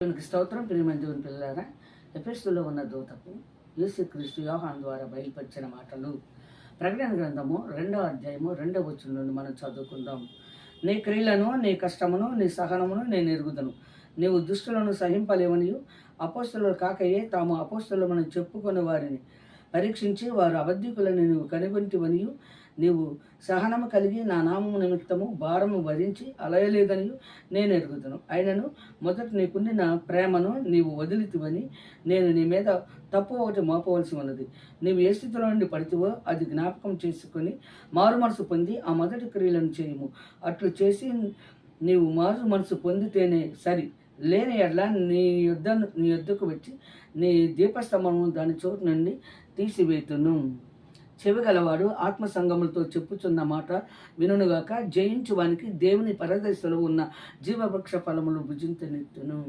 దేవునికి స్తోత్రం ప్రియమైన దేవుని పిల్లలారా ఎఫెస్టులో ఉన్న దూతకు యేసుక్రీస్తు యోహాన్ ద్వారా బయలుపరిచిన మాటలు. ప్రకటన గ్రంథము రెండవ అధ్యాయము రెండవ వచ్చిన నుండి మనం చదువుకుందాం. నీ క్రియలను నీ కష్టమును నీ సహనమును నేను ఎరుగుదను. నీవు దుష్టులను సహింపలేవనియు అపోస్తులు కాకయే తాము అపోస్తులమని చెప్పుకొని వారిని పరీక్షించి వారు అబద్ధికులను నీవు కనుగొంటివనియు. నీవు సహనము కలిగి నా నామము నిమిత్తము భారము భరించి అలయలేదని నేను ఎరుగుదును. అయినను మొదట నీకుండిన ప్రేమను నీవు వదిలితివని నేను నీ మీద తప్పు ఒకటి మోపవలసి ఉన్నది. నీవు ఏ స్థితిలో నుండి పడితివో అది జ్ఞాపకం చేసుకొని మారు మనసు పొంది ఆ మొదటి క్రియలను చేయము. అట్లు చేసి నీవు మారు మనసు పొందితేనే సరి. లేని ఎడ్ల నీ యుద్ధ నీ యుద్ధకు వచ్చి నీ దీపస్తంభము దాని చోటు నుండి తీసివేతును. చెవిగలవాడు ఆత్మ సంగములతో చెప్పుచున్న మాట వినుగాక జయించువానికి దేవుని పరదశలో ఉన్న జీవవృక్ష ఫలములు భుజించనెత్తును